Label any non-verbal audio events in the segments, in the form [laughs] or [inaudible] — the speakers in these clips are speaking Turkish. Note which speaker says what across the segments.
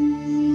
Speaker 1: Thank you.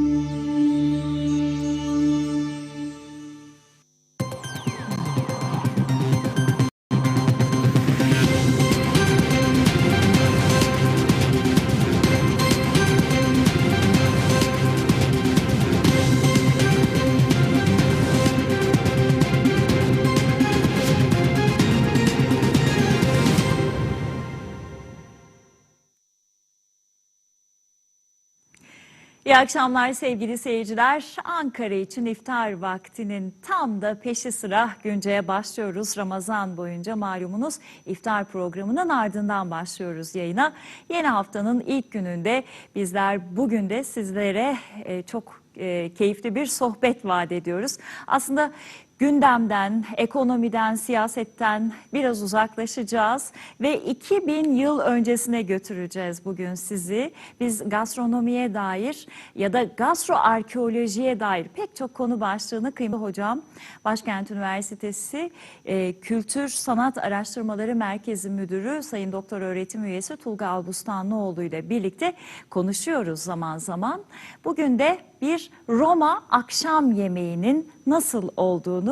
Speaker 1: İyi akşamlar sevgili seyirciler. Ankara için iftar vaktinin tam da peşi sıra günceye başlıyoruz. Ramazan boyunca malumunuz iftar programının ardından başlıyoruz yayına. Yeni haftanın ilk gününde bizler bugün de sizlere e, çok e, keyifli bir sohbet vaat ediyoruz. Aslında gündemden, ekonomiden, siyasetten biraz uzaklaşacağız ve 2000 yıl öncesine götüreceğiz bugün sizi. Biz gastronomiye dair ya da gastroarkeolojiye dair pek çok konu başlığını kıymetli hocam Başkent Üniversitesi e, Kültür Sanat Araştırmaları Merkezi Müdürü Sayın Doktor Öğretim Üyesi Tulga Albustanlıoğlu ile birlikte konuşuyoruz zaman zaman. Bugün de bir Roma akşam yemeğinin nasıl olduğunu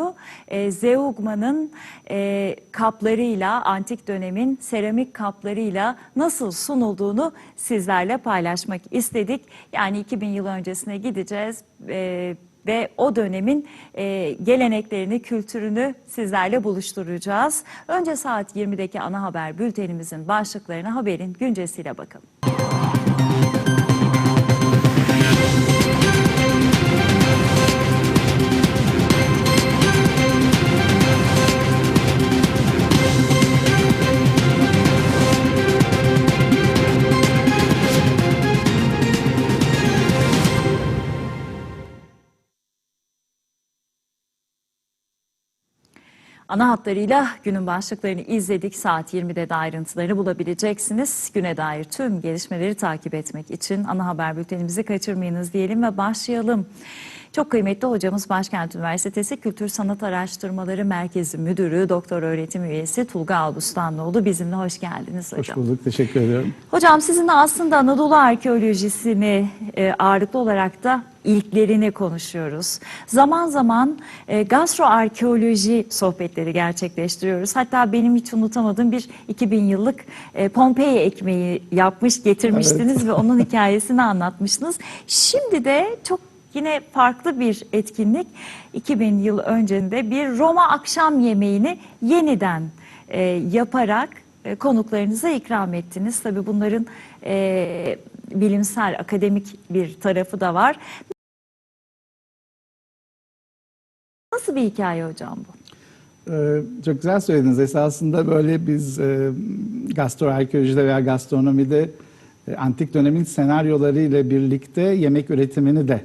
Speaker 1: e, Zeugma'nın e, kaplarıyla, antik dönemin seramik kaplarıyla nasıl sunulduğunu sizlerle paylaşmak istedik. Yani 2000 yıl öncesine gideceğiz. E, ve o dönemin e, geleneklerini, kültürünü sizlerle buluşturacağız. Önce saat 20'deki ana haber bültenimizin başlıklarına haberin güncesiyle bakalım. Ana hatlarıyla günün başlıklarını izledik. Saat 20'de de ayrıntıları bulabileceksiniz. Güne dair tüm gelişmeleri takip etmek için ana haber bültenimizi kaçırmayınız diyelim ve başlayalım. Çok kıymetli hocamız Başkent Üniversitesi Kültür Sanat Araştırmaları Merkezi Müdürü, Doktor Öğretim Üyesi Tulga Albustanlıoğlu bizimle hoş geldiniz hocam.
Speaker 2: Hoş bulduk, teşekkür ediyorum.
Speaker 1: Hocam sizin aslında Anadolu arkeolojisini e, ağırlıklı olarak da ilklerini konuşuyoruz. Zaman zaman e, gastroarkeoloji sohbetleri gerçekleştiriyoruz. Hatta benim hiç unutamadığım bir 2000 yıllık e, Pompei ekmeği yapmış getirmiştiniz
Speaker 2: Evet.
Speaker 1: ve onun hikayesini anlatmıştınız. Şimdi de çok yine farklı bir etkinlik 2000 yıl öncesinde bir Roma akşam yemeğini yeniden e, yaparak e, konuklarınıza ikram ettiniz. Tabii bunların e, bilimsel, akademik bir tarafı da var. Nasıl bir hikaye hocam bu?
Speaker 2: Ee, çok güzel söylediniz. Esasında böyle biz e, gastroarkeolojide veya gastronomide e, antik dönemin senaryoları ile birlikte yemek üretimini de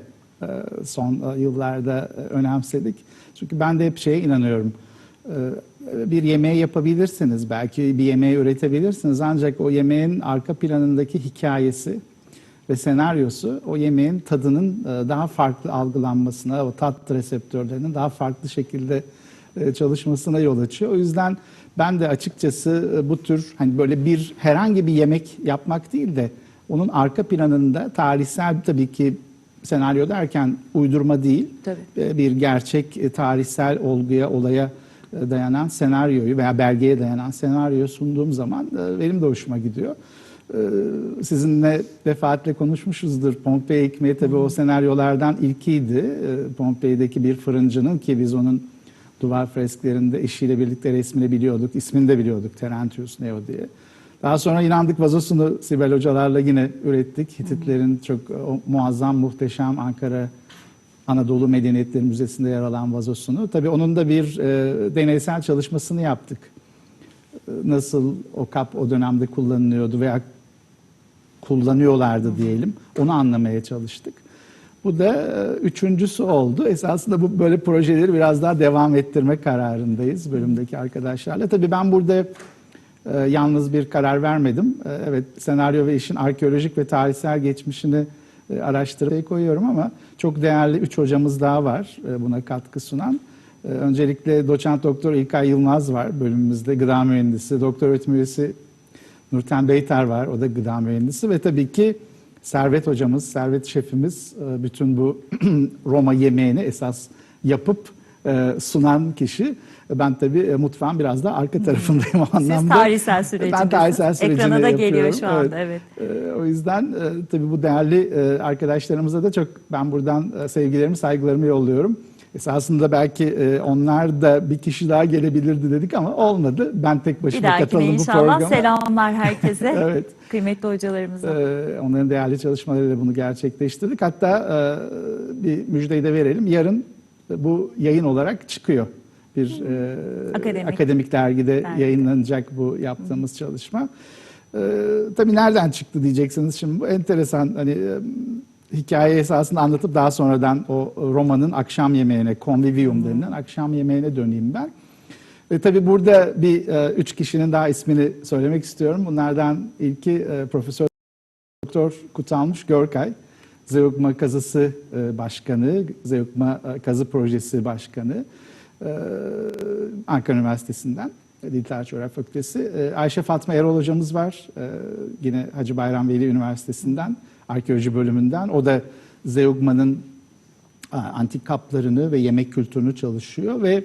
Speaker 2: son e, yıllarda e, önemsedik. Çünkü ben de hep şeye inanıyorum. E, bir yemeği yapabilirsiniz, belki bir yemeği üretebilirsiniz ancak o yemeğin arka planındaki hikayesi ve senaryosu o yemeğin tadının e, daha farklı algılanmasına, o tat reseptörlerinin daha farklı şekilde e, çalışmasına yol açıyor. O yüzden ben de açıkçası e, bu tür hani böyle bir herhangi bir yemek yapmak değil de onun arka planında tarihsel tabii ki senaryo derken uydurma değil,
Speaker 1: Tabii.
Speaker 2: e, bir gerçek e, tarihsel olguya, olaya e, dayanan senaryoyu veya belgeye dayanan senaryoyu sunduğum zaman benim de hoşuma gidiyor. Sizinle defaatle konuşmuşuzdur. Pompei ekmeği tabii o senaryolardan ilkiydi. Pompei'deki bir fırıncının ki biz onun duvar fresklerinde eşiyle birlikte resmini biliyorduk, ismini de biliyorduk Terentius Neo diye. Daha sonra inandık vazosunu Sibel hocalarla yine ürettik. Hititlerin çok muazzam, muhteşem Ankara Anadolu Medeniyetleri Müzesi'nde yer alan vazosunu. Tabii onun da bir e, deneysel çalışmasını yaptık. Nasıl o kap o dönemde kullanılıyordu veya kullanıyorlardı diyelim. Onu anlamaya çalıştık. Bu da e, üçüncüsü oldu. Esasında bu böyle projeleri biraz daha devam ettirme kararındayız bölümdeki arkadaşlarla. Tabii ben burada e, yalnız bir karar vermedim. E, evet senaryo ve işin arkeolojik ve tarihsel geçmişini e, araştırmaya koyuyorum ama çok değerli üç hocamız daha var e, buna katkı sunan. E, öncelikle doçent doktor İlkay Yılmaz var bölümümüzde gıda mühendisi. Doktor öğretim üyesi Nurten Beytar var o da gıda mühendisi ve tabii ki Servet hocamız, Servet şefimiz e, bütün bu [clears throat] Roma yemeğini esas yapıp sunan kişi. Ben tabii e, mutfağın biraz da arka tarafındayım o
Speaker 1: Siz
Speaker 2: anlamda.
Speaker 1: tarihsel süreciniz.
Speaker 2: Ben tarihsel sürecini
Speaker 1: Ekrana da geliyor
Speaker 2: yapıyorum.
Speaker 1: şu anda, evet.
Speaker 2: E, O yüzden e, tabii bu değerli e, arkadaşlarımıza da çok ben buradan e, sevgilerimi, saygılarımı yolluyorum. Esasında belki e, onlar da bir kişi daha gelebilirdi dedik ama olmadı. Ben tek
Speaker 1: Bir
Speaker 2: başıma katıldım bu
Speaker 1: inşallah
Speaker 2: programa.
Speaker 1: selamlar [laughs] herkese.
Speaker 2: Evet.
Speaker 1: Kıymetli hocalarımıza.
Speaker 2: Onların değerli çalışmalarıyla bunu gerçekleştirdik. Hatta e, bir müjdeyi de verelim. Yarın bu yayın olarak çıkıyor. Bir e,
Speaker 1: Akademik.
Speaker 2: akademik, dergide
Speaker 1: Dergi.
Speaker 2: yayınlanacak bu yaptığımız çalışma. Ee, tabii nereden çıktı diyeceksiniz şimdi. Bu enteresan hani e, hikaye esasında anlatıp daha sonradan o romanın akşam yemeğine, convivium denilen akşam yemeğine döneyim ben. Ve tabii burada bir e, üç kişinin daha ismini söylemek istiyorum. Bunlardan ilki e, Profesör Doktor Kutalmış Görkay, Zeugma Kazısı e, Başkanı, Zeugma e, Kazı Projesi Başkanı, e, Ankara Üniversitesi'nden, Dil Tarih Fakültesi. Ayşe Fatma Erol hocamız var, yine Hacı Bayram Veli Üniversitesi'nden, Arkeoloji bölümünden. O da Zeugma'nın antik kaplarını ve yemek kültürünü çalışıyor ve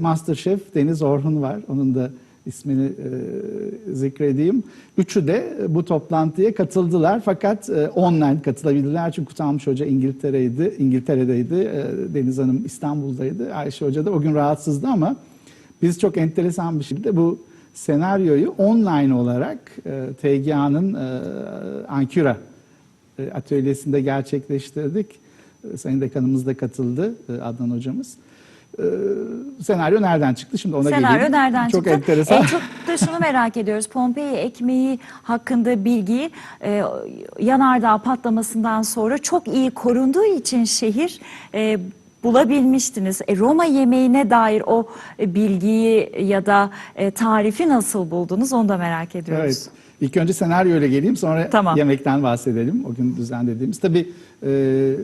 Speaker 2: Masterchef Deniz Orhun var. Onun da ismini e, zikredeyim. Üçü de bu toplantıya katıldılar fakat e, online katılabildiler. Çünkü Kutalmış Hoca İngiltere'ydi, İngiltere'deydi. E, Deniz Hanım İstanbul'daydı. Ayşe Hoca da o gün rahatsızdı ama biz çok enteresan bir şekilde bu senaryoyu online olarak e, TGA'nın e, Ankara e, atölyesinde gerçekleştirdik. E, Sayın Dekanımız da katıldı, e, Adnan Hocamız. E, Senaryo nereden çıktı? Şimdi ona
Speaker 1: Senaryo
Speaker 2: geleyim.
Speaker 1: nereden
Speaker 2: Çok
Speaker 1: çıktı?
Speaker 2: enteresan.
Speaker 1: En çok da şunu merak ediyoruz. Pompei ekmeği hakkında bilgiyi e, yanardağ patlamasından sonra çok iyi korunduğu için şehir e, bulabilmiştiniz. E, Roma yemeğine dair o e, bilgiyi ya da e, tarifi nasıl buldunuz onu da merak ediyoruz.
Speaker 2: Evet. İlk önce senaryoyla geleyim sonra
Speaker 1: Tamam.
Speaker 2: yemekten bahsedelim. O gün düzenlediğimiz. Tabii e,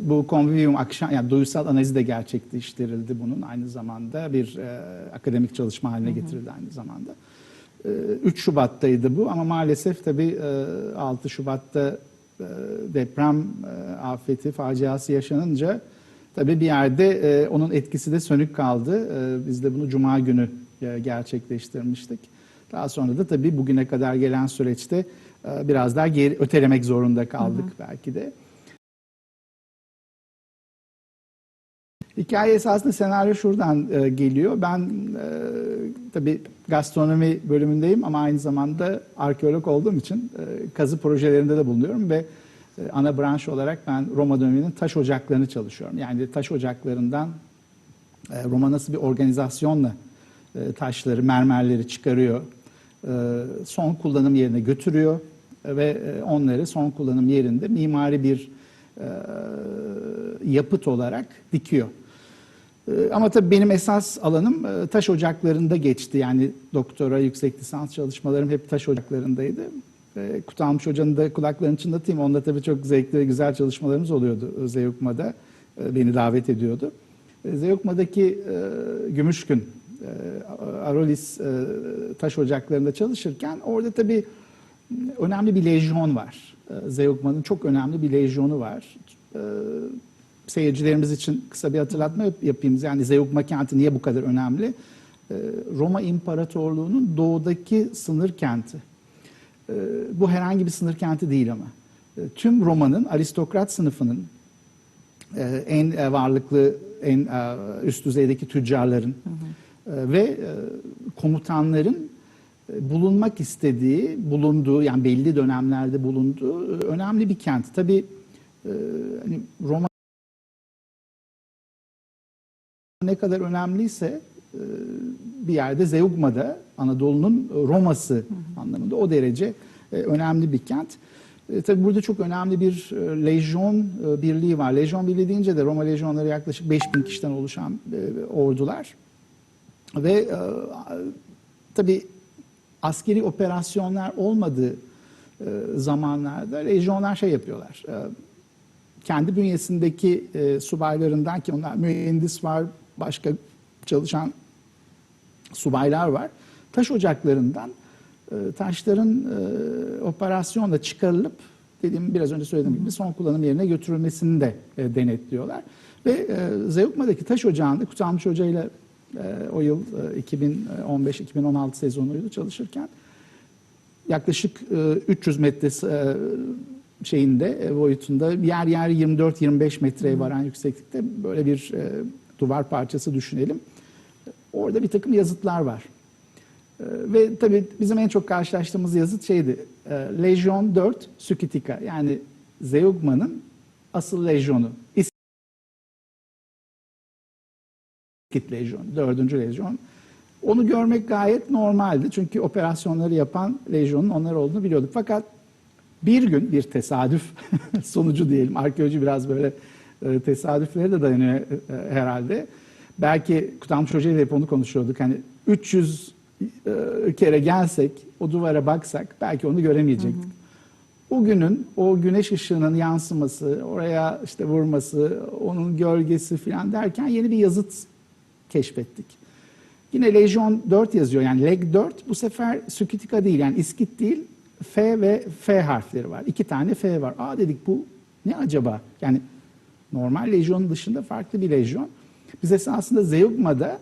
Speaker 2: bu convivium akşam yani duysal analizi de gerçekleştirildi bunun aynı zamanda bir e, akademik çalışma haline getirildi aynı zamanda. E, 3 Şubat'taydı bu ama maalesef tabii e, 6 Şubat'ta e, deprem e, afeti faciası yaşanınca tabii bir yerde e, onun etkisi de sönük kaldı. E, biz de bunu Cuma günü e, gerçekleştirmiştik. Daha sonra da tabii bugüne kadar gelen süreçte e, biraz daha geri ötelemek zorunda kaldık belki de. Hikaye esasında senaryo şuradan e, geliyor. Ben e, tabii gastronomi bölümündeyim ama aynı zamanda arkeolog olduğum için e, kazı projelerinde de bulunuyorum ve ana branş olarak ben Roma döneminin taş ocaklarını çalışıyorum. Yani taş ocaklarından e, Roma nasıl bir organizasyonla e, taşları, mermerleri çıkarıyor, e, son kullanım yerine götürüyor ve onları son kullanım yerinde mimari bir yapıt olarak dikiyor. Ama tabii benim esas alanım taş ocaklarında geçti. Yani doktora, yüksek lisans çalışmalarım hep taş ocaklarındaydı. E, Kutalmış Hoca'nın da kulaklarını çınlatayım. Onda tabii çok zevkli ve güzel çalışmalarımız oluyordu Zeugma'da. E, Beni davet ediyordu. E, Zeugma'daki e, Gümüşgün, e, Arolis e, taş ocaklarında çalışırken orada tabii önemli bir lejyon var. E, Zeugma'nın çok önemli bir lejyonu var. E, Seyircilerimiz için kısa bir hatırlatma yap- yapayım. Yani Zeugma kenti niye bu kadar önemli? E, Roma İmparatorluğu'nun doğudaki sınır kenti. E, Bu herhangi bir sınır kenti değil ama. E, Tüm Roma'nın aristokrat sınıfının e, en e, varlıklı, en e, üst düzeydeki tüccarların ve komutanların bulunmak istediği, bulunduğu yani belli dönemlerde bulunduğu önemli bir kent. Tabii hani Roma ne kadar önemliyse bir yerde Zeugma'da Anadolu'nun Roma'sı anlamında o derece e, önemli bir kent. E, tabii burada çok önemli bir e, lejyon e, birliği var. Lejyon birliği deyince de Roma lejyonları yaklaşık 5000 kişiden oluşan e, ordular. Ve e, tabii askeri operasyonlar olmadığı e, zamanlarda lejyonlar şey yapıyorlar. E, kendi bünyesindeki e, subaylarından ki onlar mühendis var, başka çalışan subaylar var. Taş ocaklarından e, taşların e, operasyonla çıkarılıp dediğim biraz önce söylediğim gibi son kullanım yerine götürülmesini de e, denetliyorlar. Ve e, Zeugma'daki taş ocağında Kutalmış Hoca ile e, o yıl e, 2015-2016 sezonuydu çalışırken yaklaşık e, 300 metre e, şeyinde e, boyutunda yer yer 24-25 metreye varan yükseklikte böyle bir e, duvar parçası düşünelim. Orada bir takım yazıtlar var. E, ve tabii bizim en çok karşılaştığımız yazıt şeydi. E, Lejyon 4 Sukitika yani Zeugma'nın asıl lejyonu. İskit lejyon, dördüncü lejyon. Onu görmek gayet normaldi. Çünkü operasyonları yapan lejyonun onlar olduğunu biliyorduk. Fakat bir gün bir tesadüf [laughs] sonucu diyelim. Arkeoloji biraz böyle e, tesadüflere de dayanıyor e, herhalde. Belki Kutalmış Hoca ile hep onu konuşuyorduk. Hani 300 e, kere gelsek, o duvara baksak belki onu göremeyecektik. O günün o güneş ışığının yansıması, oraya işte vurması, onun gölgesi falan derken yeni bir yazıt keşfettik. Yine Lejyon 4 yazıyor yani Leg 4 bu sefer Sükitika değil yani İskit değil F ve F harfleri var. İki tane F var. Aa dedik bu ne acaba? Yani normal lejyonun dışında farklı bir lejyon. Biz esasında Zeugma'da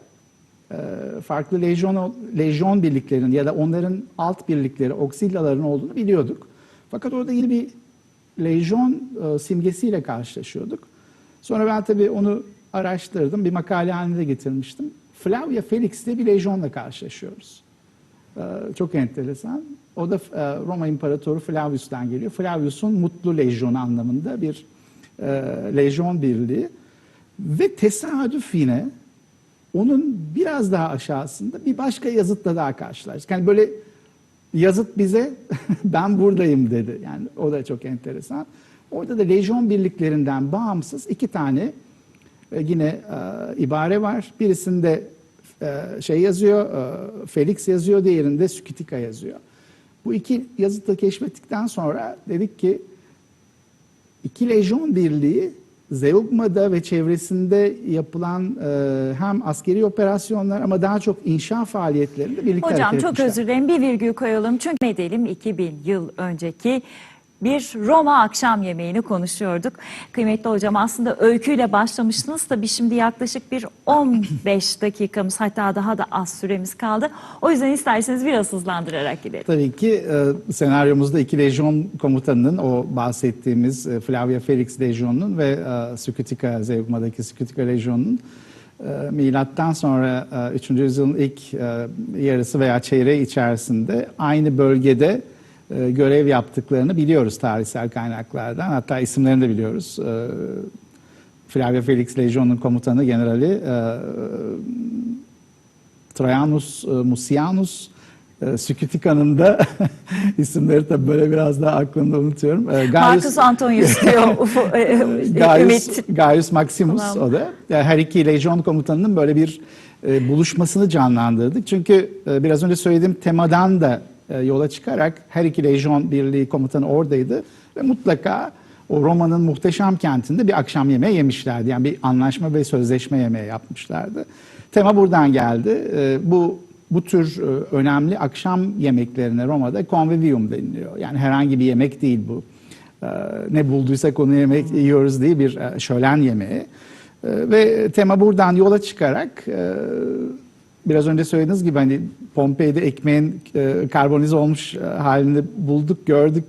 Speaker 2: e, farklı lejyon, lejyon birliklerinin ya da onların alt birlikleri, oksillaların olduğunu biliyorduk. Fakat orada yeni bir lejyon e, simgesiyle karşılaşıyorduk. Sonra ben tabii onu araştırdım, bir makale haline getirmiştim. Flavia Felix diye bir lejyonla karşılaşıyoruz. Ee, çok enteresan. O da e, Roma İmparatoru Flavius'tan geliyor. Flavius'un mutlu lejyonu anlamında bir e, lejyon birliği. Ve tesadüf yine onun biraz daha aşağısında bir başka yazıtla daha karşılaştık. Yani böyle yazıt bize [laughs] ben buradayım dedi. Yani o da çok enteresan. Orada da lejyon birliklerinden bağımsız iki tane e, yine e, ibare var. Birisinde e, şey yazıyor, e, Felix yazıyor, diğerinde Sükitika yazıyor. Bu iki yazıtı keşfettikten sonra dedik ki iki lejyon birliği Zeugma'da ve çevresinde yapılan e, hem askeri operasyonlar ama daha çok inşa faaliyetlerinde birlikte
Speaker 1: Hocam çok
Speaker 2: etmişler.
Speaker 1: özür dilerim bir virgül koyalım. Çünkü ne edelim 2000 yıl önceki bir Roma akşam yemeğini konuşuyorduk. Kıymetli hocam aslında öyküyle başlamıştınız. Tabii şimdi yaklaşık bir 15 [laughs] dakikamız hatta daha da az süremiz kaldı. O yüzden isterseniz biraz hızlandırarak gidelim.
Speaker 2: Tabii ki e, senaryomuzda iki lejyon komutanının o bahsettiğimiz e, Flavia Felix lejyonunun ve e, Sükutika, Zeugma'daki Sükutika lejyonunun e, milattan sonra e, 3. yüzyılın ilk e, yarısı veya çeyreği içerisinde aynı bölgede e, görev yaptıklarını biliyoruz tarihsel kaynaklardan. Hatta isimlerini de biliyoruz. E, Felix lejyonunun komutanı generali e, Trajanus e, Mucianus e, Sükitika'nın da [laughs] isimleri tabii böyle biraz daha aklımda unutuyorum. E,
Speaker 1: Marcus Antonius diyor. [laughs] Ufo- e, e,
Speaker 2: Gaius. Gaius Maximus
Speaker 1: Tamam.
Speaker 2: o da. Yani her iki lejyon komutanının böyle bir e, buluşmasını canlandırdık. Çünkü e, biraz önce söylediğim temadan da e, yola çıkarak her iki lejyon birliği komutanı oradaydı ve mutlaka o Roma'nın muhteşem kentinde bir akşam yemeği yemişlerdi. Yani bir anlaşma ve sözleşme yemeği yapmışlardı. Tema buradan geldi. E, bu bu tür e, önemli akşam yemeklerine Roma'da convivium deniliyor. Yani herhangi bir yemek değil bu. Ne bulduysak onu yemek yiyoruz diye bir e, şölen yemeği. Ve tema buradan yola çıkarak e, biraz önce söylediğiniz gibi hani Pompei'de ekmeğin e, karbonize olmuş e, halini bulduk, gördük.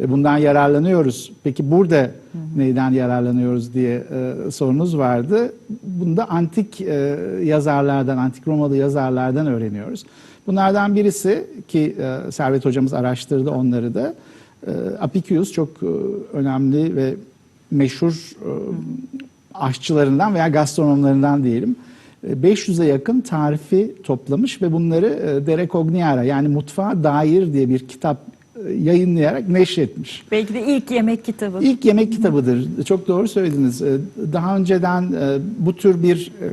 Speaker 2: E, Bundan yararlanıyoruz. Peki burada neyden yararlanıyoruz diye e, sorunuz vardı. Bunu da antik e, yazarlardan, antik Romalı yazarlardan öğreniyoruz. Bunlardan birisi ki e, Servet hocamız araştırdı onları da. E, Apicius çok e, önemli ve meşhur e, aşçılarından veya gastronomlarından diyelim. E, 500'e yakın tarifi toplamış ve bunları e, De Recogniara yani mutfağa dair diye bir kitap e, yayınlayarak neşretmiş.
Speaker 1: Belki de ilk yemek kitabı.
Speaker 2: İlk yemek kitabıdır. Çok doğru söylediniz. Ee, Daha önceden e, bu tür bir e,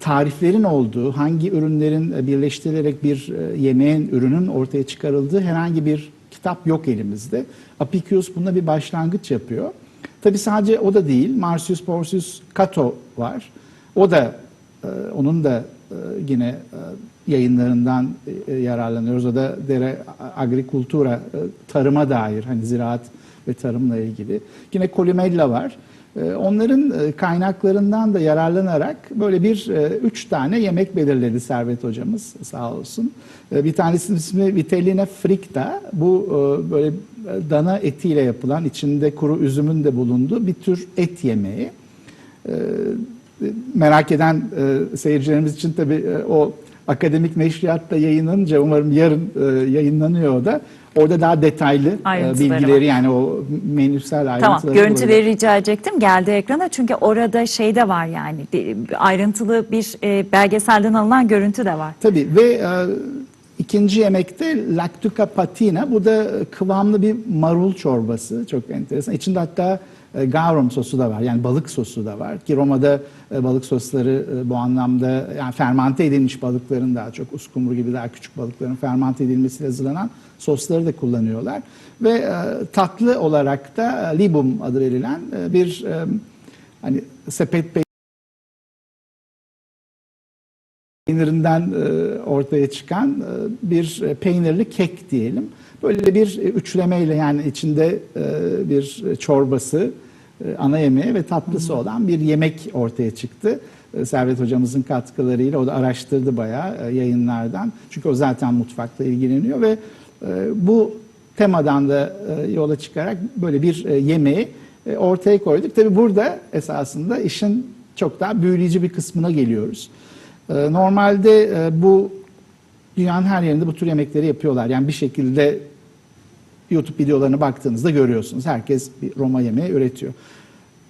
Speaker 2: tariflerin olduğu, hangi ürünlerin e, birleştirilerek bir e, yemeğin, ürünün ortaya çıkarıldığı herhangi bir kitap yok elimizde. Apicius bunda bir başlangıç yapıyor. Tabi sadece o da değil, Marcius Porcius Cato var. O da, e, onun da e, yine e, yayınlarından e, yararlanıyoruz. O da Dere agrikultura, tarıma dair hani ziraat ve tarımla ilgili. Yine Colimella var. Onların kaynaklarından da yararlanarak böyle bir üç tane yemek belirledi Servet hocamız sağ olsun. Bir tanesinin ismi Vitellina fricta. Bu böyle dana etiyle yapılan içinde kuru üzümün de bulunduğu bir tür et yemeği. Merak eden e, seyircilerimiz için tabii e, o akademik neşriyatta yayınlanınca umarım yarın e, yayınlanıyor o da. Orada daha detaylı e, bilgileri
Speaker 1: var.
Speaker 2: yani o menüsel ayrıntıları.
Speaker 1: Tamam görüntüleri rica edecektim geldi ekrana çünkü orada şey de var yani ayrıntılı bir e, belgeselden alınan görüntü de var.
Speaker 2: Tabii ve e, ikinci yemekte lactuca patina. Bu da e, kıvamlı bir marul çorbası. Çok enteresan. İçinde hatta e, garum sosu da var. Yani balık sosu da var. Ki Roma'da e, balık sosları e, bu anlamda yani fermante edilmiş balıkların daha çok uskumru gibi daha küçük balıkların fermante edilmesiyle hazırlanan sosları da kullanıyorlar. Ve tatlı olarak da libum adı verilen bir hani sepet peynirinden ortaya çıkan bir peynirli kek diyelim. Böyle bir üçlemeyle yani içinde bir çorbası, ana yemeği ve tatlısı olan bir yemek ortaya çıktı. E, Servet hocamızın katkılarıyla o da araştırdı bayağı e, yayınlardan. Çünkü o zaten mutfakla ilgileniyor ve e, bu temadan da e, yola çıkarak böyle bir e, yemeği e, ortaya koyduk. Tabii burada esasında işin çok daha büyüleyici bir kısmına geliyoruz. Normalde e, bu dünyanın her yerinde bu tür yemekleri yapıyorlar. Yani bir şekilde YouTube videolarına baktığınızda görüyorsunuz. Herkes bir Roma yemeği üretiyor.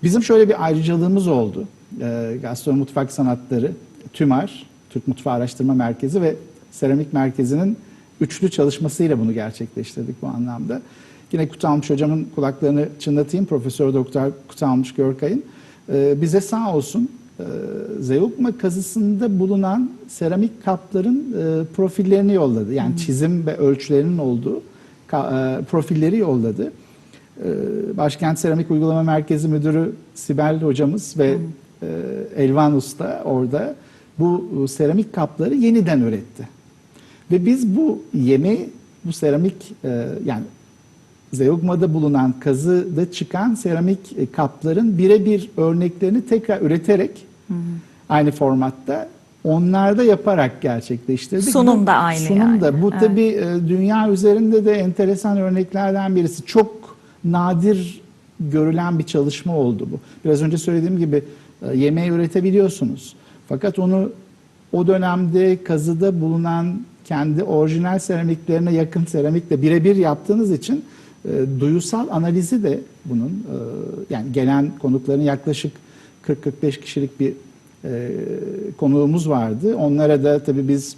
Speaker 2: Bizim şöyle bir ayrıcalığımız oldu. Ee, Gastronomi Mutfak Sanatları, TÜMAR, Türk Mutfağı Araştırma Merkezi ve Seramik Merkezi'nin üçlü çalışmasıyla bunu gerçekleştirdik bu anlamda. Yine Kutalmış hocamın kulaklarını çınlatayım. Profesör Doktor Kutalmış Görkay'ın. Ee, bize sağ olsun e, Zeugma kazısında bulunan seramik kapların e, profillerini yolladı. Yani çizim ve ölçülerinin olduğu e, profilleri yolladı. E, Başkent Seramik Uygulama Merkezi Müdürü Sibel hocamız ve e, Elvan Usta orada bu e, seramik kapları yeniden üretti. Ve biz bu yemeği, bu seramik e, yani Zeugma'da bulunan kazıda çıkan seramik e, kapların birebir örneklerini tekrar üreterek aynı formatta onlarda yaparak gerçekleştirdik.
Speaker 1: Sunum da aynı
Speaker 2: Sunum
Speaker 1: yani.
Speaker 2: da. Bu
Speaker 1: Evet.
Speaker 2: tabii e, dünya üzerinde de enteresan örneklerden birisi. Çok nadir görülen bir çalışma oldu bu. Biraz önce söylediğim gibi e, yemeği üretebiliyorsunuz. Fakat onu o dönemde kazıda bulunan kendi orijinal seramiklerine yakın seramikle birebir yaptığınız için e, duyusal analizi de bunun e, yani gelen konukların yaklaşık 40-45 kişilik bir e, konuğumuz vardı. Onlara da tabii biz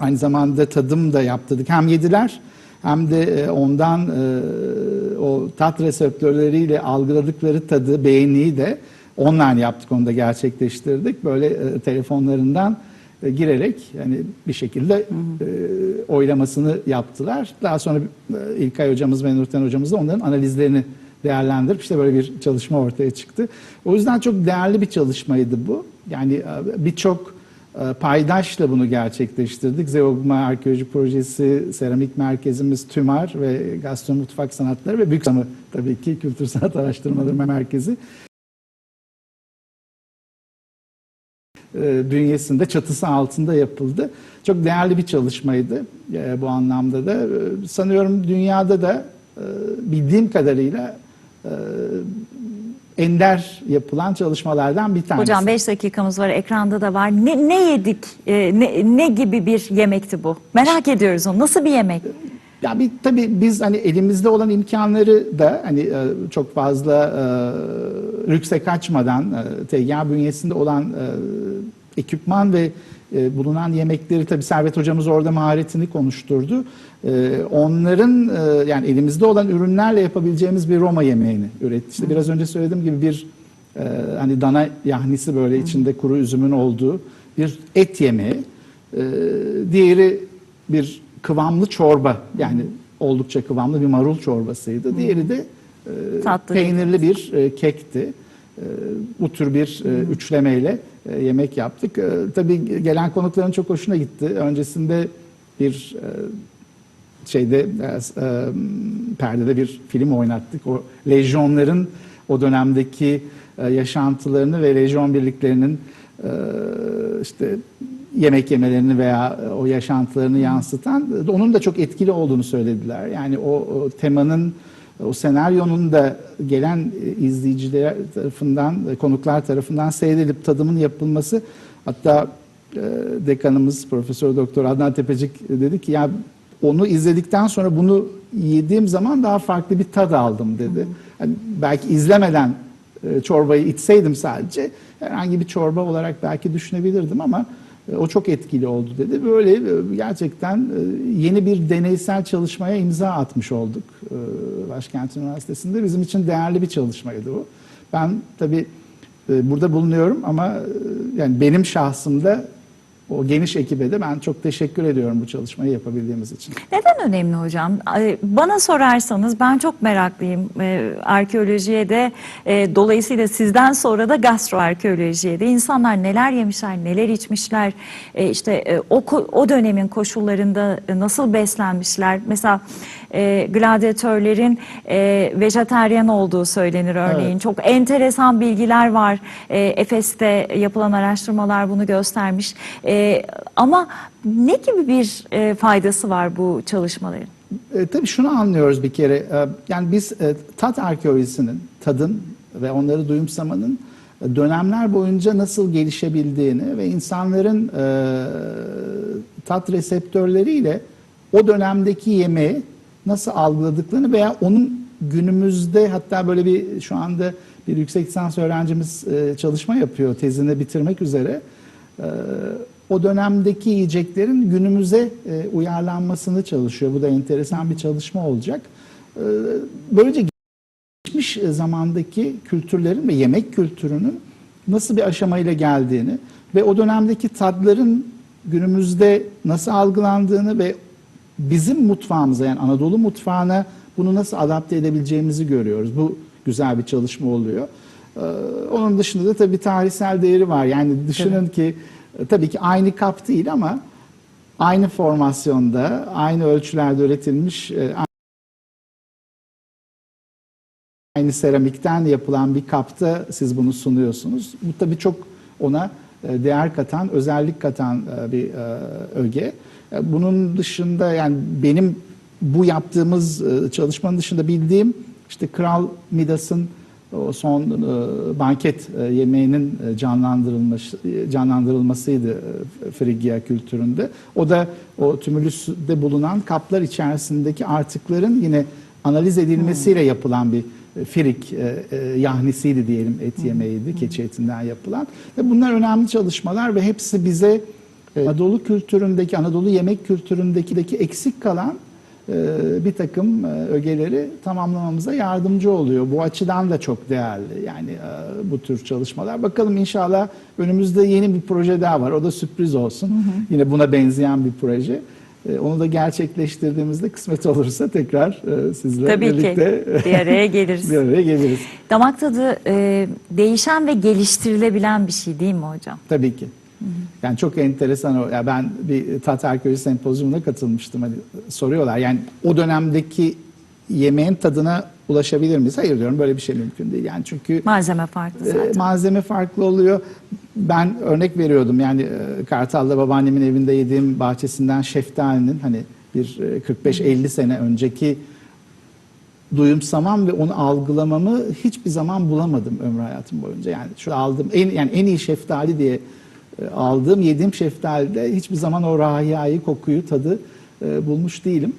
Speaker 2: aynı zamanda tadım da yaptırdık. Hem yediler hem de e, ondan e, o tat reseptörleriyle algıladıkları tadı, beğeniyi de online yaptık, onu da gerçekleştirdik. Böyle e, telefonlarından e, girerek yani bir şekilde e, oylamasını yaptılar. Daha sonra e, İlkay hocamız ve Nurten hocamız da onların analizlerini değerlendirip işte böyle bir çalışma ortaya çıktı. O yüzden çok değerli bir çalışmaydı bu. Yani e, birçok e, paydaşla bunu gerçekleştirdik. Zeogma Arkeoloji Projesi, Seramik Merkezimiz TÜMAR ve Gastronomi Mutfak Sanatları ve Büyüksamı tabii ki Kültür Sanat Araştırmaları [laughs] Merkezi. e, bünyesinde, çatısı altında yapıldı. Çok değerli bir çalışmaydı bu anlamda da. Sanıyorum dünyada da bildiğim kadarıyla ender yapılan çalışmalardan bir tanesi.
Speaker 1: Hocam 5 dakikamız var ekranda da var. Ne, ne yedik? E, ne, ne gibi bir yemekti bu? Merak ediyoruz onu. Nasıl bir yemek?
Speaker 2: Ya bir tabii biz hani elimizde olan imkanları da hani e, çok fazla e, lükse kaçmadan e, TGA bünyesinde olan e, ekipman ve e, bulunan yemekleri tabii Servet hocamız orada maharetini konuşturdu. E, onların e, yani elimizde olan ürünlerle yapabileceğimiz bir Roma yemeğini üretti. İşte biraz önce söylediğim gibi bir e, hani dana yahnisi böyle içinde kuru üzümün olduğu bir et yemeği. E, diğeri bir kıvamlı çorba yani oldukça kıvamlı bir marul çorbasıydı. Diğeri de e,
Speaker 1: Tatlı
Speaker 2: peynirli bir e, kekti. E, bu tür bir e, üçlemeyle e, yemek yaptık. E, tabii gelen konukların çok hoşuna gitti. Öncesinde bir e, şeyde perdede bir film oynattık. O lejyonların o dönemdeki yaşantılarını ve lejyon birliklerinin işte yemek yemelerini veya o yaşantılarını yansıtan onun da çok etkili olduğunu söylediler. Yani o, o temanın o senaryonun da gelen e, izleyiciler tarafından, e, konuklar tarafından seyredilip tadımın yapılması hatta e, dekanımız Profesör Doktor Adnan Tepecik dedi ki ya onu izledikten sonra bunu yediğim zaman daha farklı bir tad aldım dedi. Hani belki izlemeden çorbayı içseydim sadece herhangi bir çorba olarak belki düşünebilirdim ama o çok etkili oldu dedi. Böyle e, gerçekten e, yeni bir deneysel çalışmaya imza atmış olduk e, Başkent Üniversitesi'nde. Bizim için değerli bir çalışmaydı bu. Ben tabii burada bulunuyorum ama yani benim şahsımda o geniş ekibe de ben çok teşekkür ediyorum bu çalışmayı yapabildiğimiz için.
Speaker 1: Neden önemli hocam? Bana sorarsanız ben çok meraklıyım Ee, arkeolojiye de e, dolayısıyla sizden sonra da gastroarkeolojiye de insanlar neler yemişler, neler içmişler, e, işte e, o o dönemin koşullarında nasıl beslenmişler. Mesela gladyatörlerin vejeteryan olduğu söylenir örneğin.
Speaker 2: Evet.
Speaker 1: Çok enteresan bilgiler var. Efes'te yapılan araştırmalar bunu göstermiş. E, ama ne gibi bir e, faydası var bu çalışmaların?
Speaker 2: E, tabii şunu anlıyoruz bir kere. E, yani biz e, tat arkeolojisinin, tadın ve onları duyumsamanın e, dönemler boyunca nasıl gelişebildiğini ve insanların e, tat reseptörleriyle o dönemdeki yemeği nasıl algıladıklarını veya onun günümüzde hatta böyle bir şu anda bir yüksek lisans öğrencimiz e, çalışma yapıyor tezini bitirmek üzere. E, o dönemdeki yiyeceklerin günümüze e, uyarlanmasını çalışıyor. Bu da enteresan bir çalışma olacak. E, böylece geçmiş zamandaki kültürlerin ve yemek kültürünün nasıl bir aşamayla geldiğini ve o dönemdeki tadların günümüzde nasıl algılandığını ve bizim mutfağımıza yani Anadolu mutfağına bunu nasıl adapte edebileceğimizi görüyoruz. Bu güzel bir çalışma oluyor. Ee, onun dışında da tabii tarihsel değeri var. Yani düşünün ki e, tabii ki aynı kap değil ama aynı formasyonda, aynı ölçülerde üretilmiş, e, aynı seramikten yapılan bir kapta siz bunu sunuyorsunuz. Bu tabii çok ona e, değer katan, özellik katan e, bir e, öge. E, Bunun dışında yani benim bu yaptığımız e, çalışmanın dışında bildiğim işte Kral Midas'ın o son e, banket e, yemeğinin e, canlandırılması canlandırılmasıydı e, Frigya kültüründe. O da o tümülüste bulunan kaplar içerisindeki artıkların yine analiz edilmesiyle yapılan bir e, firik e, e, yahnisiydi diyelim et yemeğiydi keçi etinden yapılan. Ve bunlar önemli çalışmalar ve hepsi bize e, Anadolu kültüründeki Anadolu yemek kültüründeki eksik kalan bir takım e, ögeleri tamamlamamıza yardımcı oluyor. Bu açıdan da çok değerli yani e, bu tür çalışmalar. Bakalım inşallah önümüzde yeni bir proje daha var. O da sürpriz olsun. Yine buna benzeyen bir proje. E, Onu da gerçekleştirdiğimizde kısmet olursa tekrar sizle
Speaker 1: Tabii ki
Speaker 2: birlikte
Speaker 1: bir araya geliriz. [laughs]
Speaker 2: bir araya geliriz.
Speaker 1: Damak tadı değişen ve geliştirilebilen bir şey değil mi hocam?
Speaker 2: Tabii ki. Yani çok enteresan. Ya ben bir tat arkeoloji sempozyumuna katılmıştım. Hani soruyorlar yani o dönemdeki yemeğin tadına ulaşabilir miyiz? Hayır diyorum böyle bir şey mümkün değil. Yani çünkü
Speaker 1: Malzeme farklı
Speaker 2: e,
Speaker 1: zaten.
Speaker 2: malzeme farklı oluyor. Ben örnek veriyordum yani e, Kartal'da babaannemin evinde yediğim bahçesinden şeftalinin hani bir e, 45-50 sene önceki duyumsamam ve onu algılamamı hiçbir zaman bulamadım ömrü hayatım boyunca. Yani şu aldım en yani en iyi şeftali diye e, aldığım, yediğim şeftalide hiçbir zaman o rahiyayı, kokuyu, tadı e, bulmuş değilim.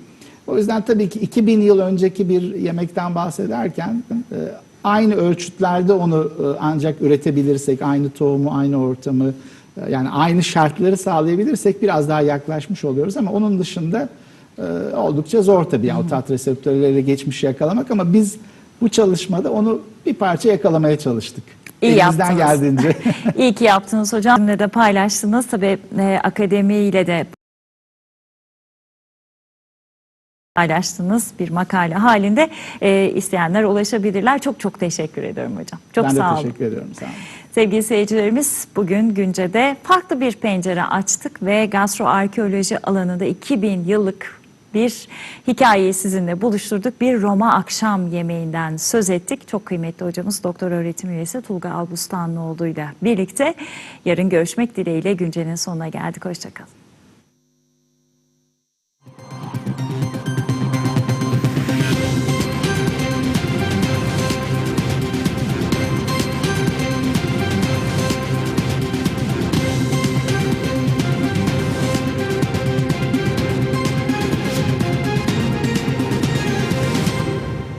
Speaker 2: O yüzden tabii ki 2000 yıl önceki bir yemekten bahsederken e, aynı ölçütlerde onu e, ancak üretebilirsek, aynı tohumu, aynı ortamı, e, yani aynı şartları sağlayabilirsek biraz daha yaklaşmış oluyoruz ama onun dışında e, oldukça zor tabii yani o tat reseptörleriyle geçmişi yakalamak ama biz bu çalışmada onu bir parça yakalamaya çalıştık.
Speaker 1: İyi yaptınız.
Speaker 2: geldiğince. [laughs]
Speaker 1: İyi ki yaptınız hocam. Sizinle de paylaştınız. Tabii e, akademiyle de paylaştınız bir makale halinde. E, isteyenler ulaşabilirler. Çok çok teşekkür ediyorum hocam. Çok
Speaker 2: ben de
Speaker 1: sağ olun.
Speaker 2: teşekkür ediyorum. Sağ olun.
Speaker 1: Sevgili seyircilerimiz bugün Günce'de farklı bir pencere açtık ve gastroarkeoloji alanında 2000 yıllık bir hikayeyi sizinle buluşturduk. Bir Roma akşam yemeğinden söz ettik. Çok kıymetli hocamız doktor öğretim üyesi Tulga Albustanlıoğlu ile birlikte yarın görüşmek dileğiyle güncenin sonuna geldik. Hoşçakalın.